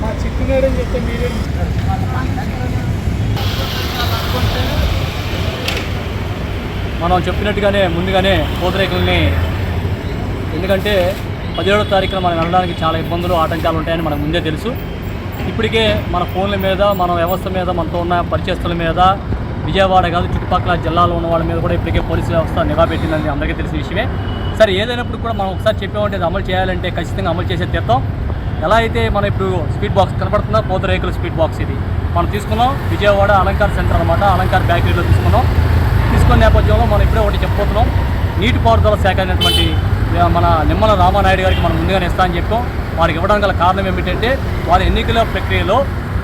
మా చిక్కునేడని చెప్తే మీరే మనం చెప్పినట్టుగానే ముందుగానే పూతరేకుల్ని ఎందుకంటే పదిహేడో తారీఖున మనం వెళ్ళడానికి చాలా ఇబ్బందులు ఆటంకాలు ఉంటాయని మనకు ముందే తెలుసు. ఇప్పటికే మన ఫోన్ల మీద మన వ్యవస్థ మీద మనతో ఉన్న పరిచయస్తుల మీద విజయవాడ కాదు చుట్టుపక్కల జిల్లాలో ఉన్న వాళ్ళ మీద కూడా ఇప్పటికే పోలీసు వ్యవస్థ నిఘా పెట్టిందని అందరికీ తెలిసిన విషయమే. సరే ఏదైనప్పుడు కూడా మనం ఒకసారి చెప్పామంటే అమలు చేయాలంటే ఖచ్చితంగా అమలు చేసే తీర్థం. ఎలా అయితే మనం ఇప్పుడు స్పీడ్ బాక్స్ కనబడుతుందో? పూతరేకుల స్పీడ్ బాక్స్ ఇది. మనం తీసుకున్నాం విజయవాడ అలంకార్ సెంటర్ అనమాట అలంకార్ బేకరీలో తీసుకున్నాం. తీసుకున్న నేపథ్యంలో మనం ఇప్పుడే ఒకటి చెప్పబోతున్నాం. నీటిపారుదల శాఖ అయినటువంటి మన నిమ్మల రామానాయుడు గారికి మనం ముందుగానే ఇస్తామని చెప్పాం. వారికి ఇవ్వడానికి గల కారణం ఏమిటంటే వారి ఎన్నికల ప్రక్రియలో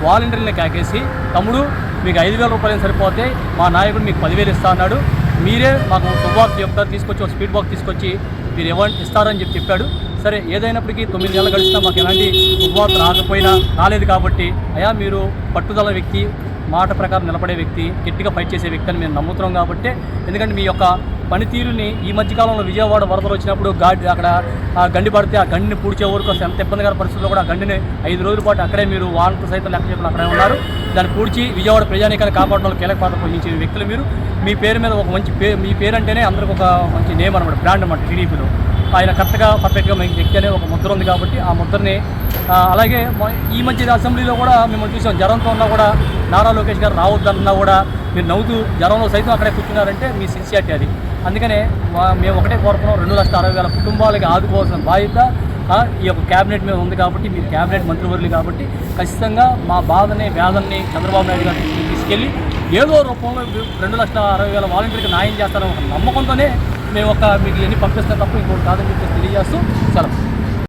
వాలంటీర్ని కాకేసి తమ్ముడు మీకు ఐదు వేల రూపాయలు సరిపోతే మా నాయకుడు మీకు పదివేలు ఇస్తా అన్నాడు. మీరే మాకు శుభవార్త చెప్తారు తీసుకొచ్చి ఒక స్పీడ్ బాక్ తీసుకొచ్చి మీరు ఇవ్వండి ఇస్తారని చెప్పి చెప్పాడు. సరే ఏదైనప్పటికీ తొమ్మిది నెలలు గడిచినా మాకు ఎలాంటి శుభవార్త రాకపోయినా రాలేదు కాబట్టి అయా మీరు పట్టుదల వ్యక్తి మాట ప్రకారం నిలబడే వ్యక్తి గట్టిగా ఫైట్ చేసే వ్యక్తి అని మేము నమ్ముతున్నాం కాబట్టి ఎందుకంటే మీ యొక్క పనితీరుని ఈ మధ్యకాలంలో విజయవాడ వరదలు వచ్చినప్పుడు గాడి అక్కడ ఆ గండి పడితే ఆ గండిని పూడ్చే వరకు ఎంత ఇబ్బందికర పరిస్థితుల్లో కూడా ఆ గండిని ఐదు రోజుల పాటు అక్కడే మీరు వాళ్ళతో సైతం లెక్క చెప్పిన అక్కడే ఉన్నారు. దాన్ని పూడ్చి విజయవాడ ప్రజానీకాన్ని కాపాడడంలో కీలక పాత్ర పోషించిన వ్యక్తులు మీరు. మీ పేరు మీద ఒక మంచి పే మీ పేరు అంటేనే అందరికి ఒక మంచి నేమ్ అనమాట బ్రాండ్ అనమాట టీడీపీలో. ఆయన కరెక్ట్గా పర్ఫెక్ట్గా మీకు వ్యక్తి అనే ఒక ముద్ర ఉంది కాబట్టి ఆ ముద్రని అలాగే ఈ మధ్య అసెంబ్లీలో కూడా మిమ్మల్ని చూసాం. జ్వరంతో ఉన్నా కూడా నారా లోకేష్ గారు రావద్దన్నా కూడా మీరు నవ్వుతూ జ్వరంలో సైతం అక్కడే కూర్చున్నారంటే మీ సిన్సియారిటీ అది. అందుకనే మా- మేము ఒకటే కోరుతున్నాం రెండు లక్షల అరవై వేల కుటుంబాలకి ఆదుకోవాల్సిన బాధ్యత ఈ యొక్క క్యాబినెట్ మీద ఉంది కాబట్టి మీరు క్యాబినెట్ మంత్రివర్యులు కాబట్టి ఖచ్చితంగా మా బాధని వేదనని చంద్రబాబు నాయుడు గారు తీసుకెళ్ళి ఏదో రూపంలో రెండు లక్షల అరవై వేల వాలంటీర్కి న్యాయం చేస్తారని ఒక నమ్మకంతోనే మేము ఒక మీకు ఎన్ని పంపిస్తాం తప్ప ఇంకోటి కాదని చెప్పి తెలియజేస్తూ సెలవు.